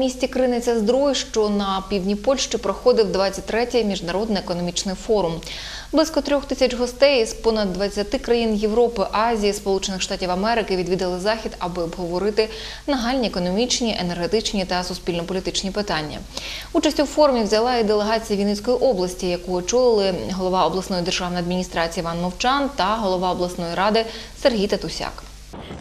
місті Криниця Здруй, що на півдні Польщі проходив 23-й міжнародний економічний форум. Близько трьох тисяч гостей з понад 20 країн Європи, Азії, Сполучених Штатів Америки відвідали захід, аби обговорити нагальні економічні, енергетичні та суспільно-політичні питання. Участь у форумі взяла і делегація Вінницької області, яку очолили голова обласної державної адміністрації Іван Мовчан та голова обласної ради Сергій Татусяк.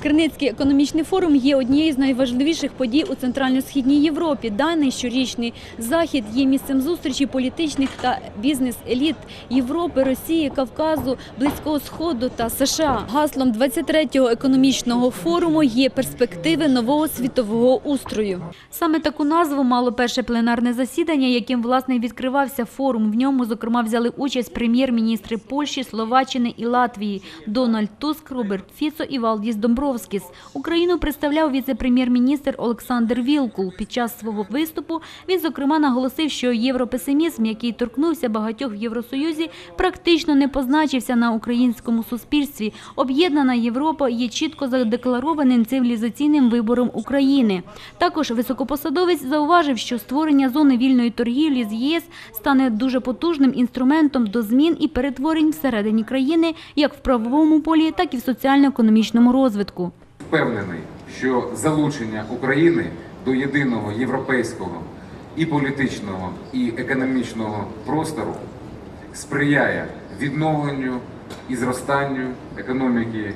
Криницький економічний форум є однією з найважливіших подій у центрально-східній Європі. Даний щорічний захід є місцем зустрічі політичних та бізнес-еліт Європи, Росії, Кавказу, Близького Сходу та США. Гаслом 23-го економічного форуму є перспективи нового світового устрою. Саме таку назву мало перше пленарне засідання, яким власне відкривався форум. В ньому, зокрема, взяли участь прем'єр-міністри Польщі, Словаччини і Латвії Дональд Туск, Роберт Фіцо і Валдіс Домбровскіс. Україну представляв віце-прем'єр-міністр Олександр Вілкул. Під час свого виступу він, зокрема, наголосив, що європесимізм, який торкнувся багатьох в Євросоюзі, практично не позначився на українському суспільстві. Об'єднана Європа є чітко задекларованим цивілізаційним вибором України. Також високопосадовець зауважив, що створення зони вільної торгівлі з ЄС стане дуже потужним інструментом до змін і перетворень всередині країни, як в правовому полі, так і в соціально-економічному розвитку. Впевнений, що залучення України до єдиного європейського і політичного, і економічного простору сприяє відновленню і зростанню економіки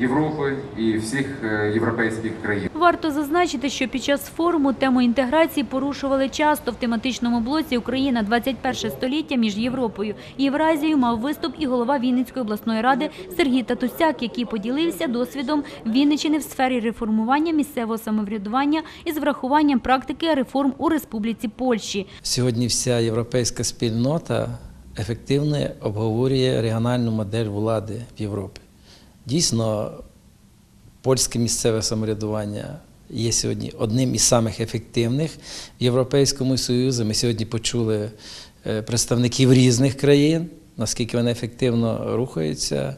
Європи і всіх е, європейських країн. Варто зазначити, що під час форуму тему інтеграції порушували часто в тематичному блоці Україна 21 століття між Європою і Євразією мав виступ і голова Вінницької обласної ради Сергій Татусяк, який поділився досвідом Вінниччини в сфері реформування місцевого самоврядування із врахуванням практики реформ у Республіці Польщі. Сьогодні вся європейська спільнота ефективно обговорює регіональну модель влади в Європі. Дійсно, польське місцеве самоврядування є сьогодні одним із самих ефективних в Європейському Союзі. Ми сьогодні почули е, представників різних країн, наскільки вони ефективно рухаються.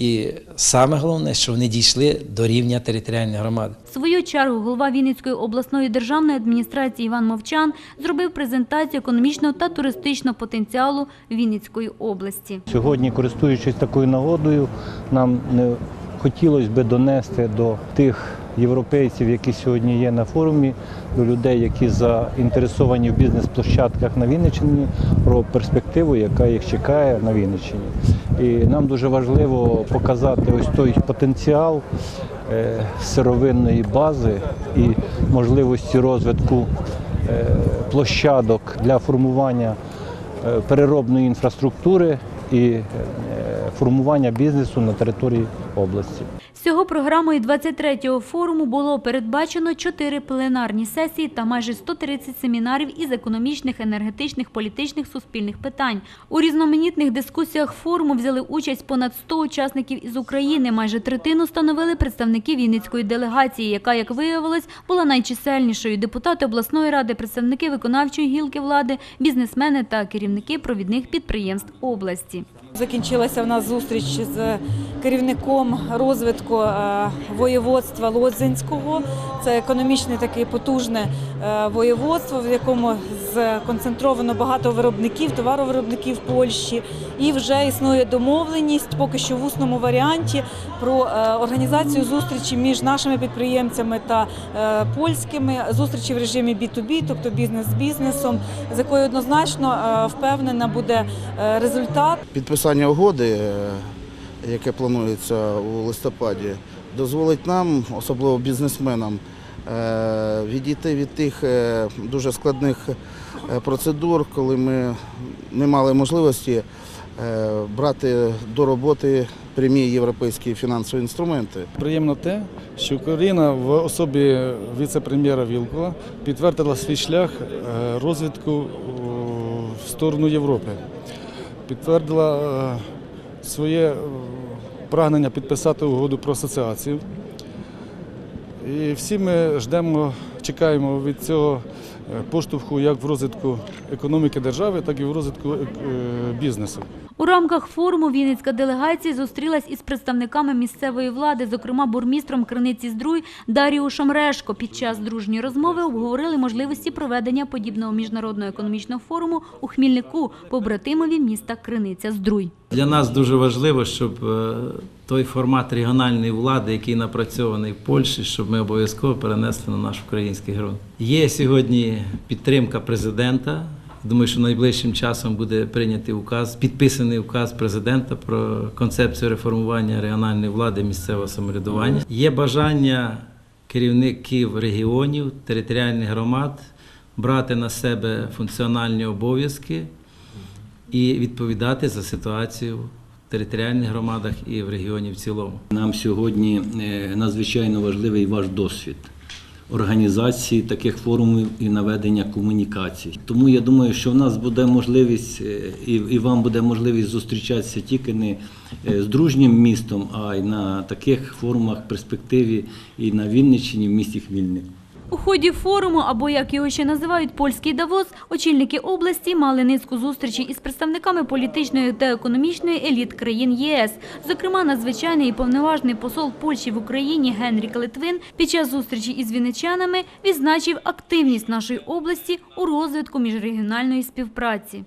І саме головне, що вони дійшли до рівня територіальної громади. В свою чергу голова Вінницької обласної державної адміністрації Іван Мовчан зробив презентацію економічного та туристичного потенціалу Вінницької області. Сьогодні, користуючись такою нагодою, нам не хотілося би донести до тих європейців, які сьогодні є на форумі, до людей, які заінтересовані в бізнес-площадках на Вінниччині, про перспективу, яка їх чекає на Вінниччині. І нам дуже важливо показати ось той потенціал е, сировинної бази і можливості розвитку е, площадок для формування е, переробної інфраструктури і формування бізнесу на території області. Всього програмою 23-го форуму було передбачено 4 пленарні сесії та майже 130 семінарів із економічних, енергетичних, політичних, суспільних питань. У різноманітних дискусіях форуму взяли участь понад 100 учасників із України. Майже третину становили представники Вінницької делегації, яка, як виявилось, була найчисельнішою. Депутати обласної ради, представники виконавчої гілки влади, бізнесмени та керівники провідних підприємств області. Закінчилася в нас зустріч з керівником розвитку е, воєводства Лодзинського. Це економічне таке потужне е, воєводство, в якому сконцентровано багато виробників, товаровиробників Польщі. І вже існує домовленість, поки що в усному варіанті, про е, організацію зустрічі між нашими підприємцями та польськими зустрічі в режимі B2B, тобто бізнес з бізнесом, з якою однозначно впевнена буде результат. Підписання угоди, яке планується у листопаді, дозволить нам, особливо бізнесменам, е, відійти від тих е, дуже складних е, процедур, коли ми не мали можливості брати до роботи прямі європейські фінансові інструменти. Приємно те, що Україна в особі віце-прем'єра Вілкула підтвердила свій шлях розвитку в сторону Європи, підтвердила своє е, прагнення підписати угоду про асоціацію. І всі ми ждемо, чекаємо від цього поштовху як в розвитку економіки держави, так і в розвитку е, бізнесу. У рамках форуму Вінницька делегація зустрілась із представниками місцевої влади, зокрема бурмістром Криниці Здруй Даріушем Решко. Під час дружньої розмови обговорили можливості проведення подібного міжнародного економічного форуму у Хмільнику, побратимові міста Криниця Здруй. Для нас дуже важливо, щоб е, той формат регіональної влади, який напрацьований в Польщі, щоб ми обов'язково перенесли на наш український ґрунт. Є сьогодні підтримка президента. Думаю, що найближчим часом буде прийнятий указ, підписаний указ президента про концепцію реформування регіональної влади місцевого самоврядування. Є бажання керівників регіонів, територіальних громад брати на себе функціональні обов'язки і відповідати за ситуацію в територіальних громадах і в регіоні в цілому. Нам сьогодні е, надзвичайно важливий ваш досвід організації таких форумів і наведення комунікацій. Тому я думаю, що в нас буде можливість е, і, і вам буде можливість зустрічатися тільки не е, з дружнім містом, а й на таких форумах перспективі і на Вінниччині, в місті Хмільник. У ході форуму, або як його ще називають польський Давос, очільники області мали низку зустрічей із представниками політичної та економічної еліт країн ЄС. Зокрема, надзвичайний і повноважний посол Польщі в Україні Генрік Литвин під час зустрічі із вінничанами відзначив активність нашої області у розвитку міжрегіональної співпраці.